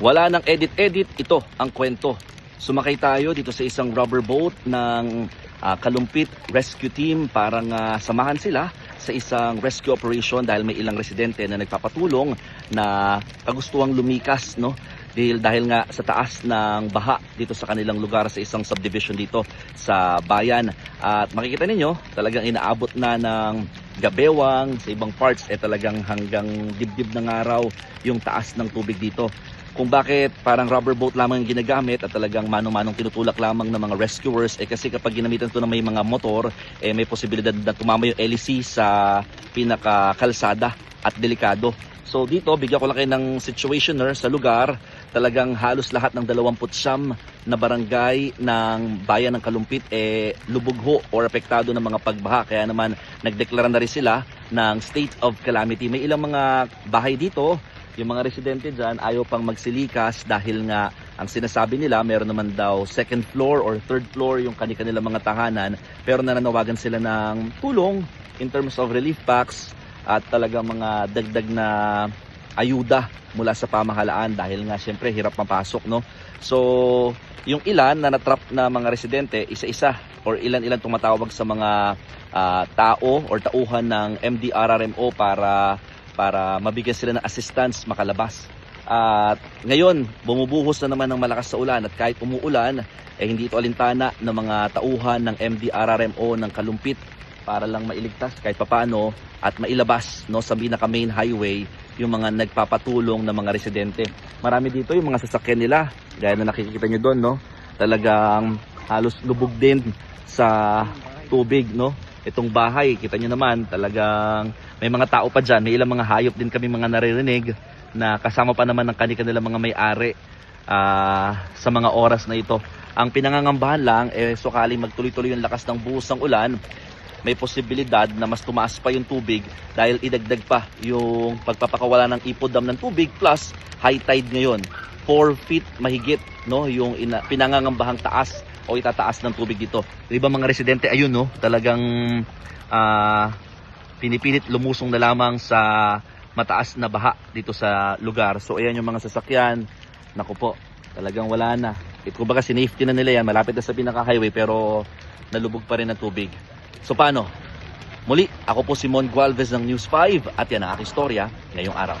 Wala nang edit-edit, ito ang kwento. Sumakay tayo dito sa isang rubber boat ng ah, Kalumpit Rescue Team. Para nga samahan sila sa isang rescue operation dahil may ilang residente na nagpapatulong na kagustuhang lumikas no? Dahil dahil nga sa taas ng baha dito sa kanilang lugar sa isang subdivision dito sa bayan. At makikita ninyo talagang inaabot na ng gabewang sa ibang parts. Eh talagang hanggang dibdib ng araw yung taas ng tubig dito kung bakit parang rubber boat lamang ang ginagamit at talagang mano-manong tinutulak lamang ng mga rescuers eh kasi kapag ginamitan ito ng may mga motor eh may posibilidad na tumama yung LEC sa pinakakalsada at delikado. So dito bigyan ko lang kayo ng situationer sa lugar talagang halos lahat ng 29 na barangay ng bayan ng Kalumpit eh lubog ho or apektado ng mga pagbaha kaya naman nagdeklara na rin sila ng state of calamity. May ilang mga bahay dito yung mga residente dyan ayaw pang magsilikas dahil nga ang sinasabi nila meron naman daw second floor or third floor yung kanilang mga tahanan. Pero nananawagan sila ng tulong in terms of relief packs at talaga mga dagdag na ayuda mula sa pamahalaan dahil nga syempre hirap mapasok no? So yung ilan na natrap na mga residente isa-isa or ilan-ilan tumatawag sa mga ah, tao or tauhan ng MDRRMO para para mabigyan sila ng assistance makalabas. At ngayon, bumubuhos na naman ng malakas sa ulan at kahit umuulan, eh hindi ito alintana ng mga tauhan ng MDRRMO ng Kalumpit para lang mailigtas kahit papano at mailabas no sa pinaka main highway yung mga nagpapatulong ng mga residente. Marami dito yung mga sasakyan nila, gaya na nakikita nyo doon, no? Talagang halos lubog din sa tubig, no? Itong bahay, kita nyo naman, talagang may mga tao pa dyan, may ilang mga hayop din kami mga naririnig na kasama pa naman ng kanilang mga may-ari ah, sa mga oras na ito. Ang pinangangambahan lang, eh, sakaling magtuloy-tuloy yung lakas ng buhos ng ulan, may posibilidad na mas tumaas pa yung tubig dahil idagdag pa yung pagpapakawala ng ipod dam ng tubig plus high tide ngayon. 4 feet mahigit no yung ina, pinangangambahang taas o itataas ng tubig dito. Di ba mga residente ayun no talagang ah, pinipilit lumusong na lamang sa mataas na baha dito sa lugar. So ayan yung mga sasakyan. Naku po, talagang wala na. Ito kumbaga sinafety na nila yan, malapit na sa pinaka-highway pero nalubog pa rin ang tubig. So paano? Muli, ako po si Mon Gualvez ng News 5 at yan ang aking istorya ngayong araw.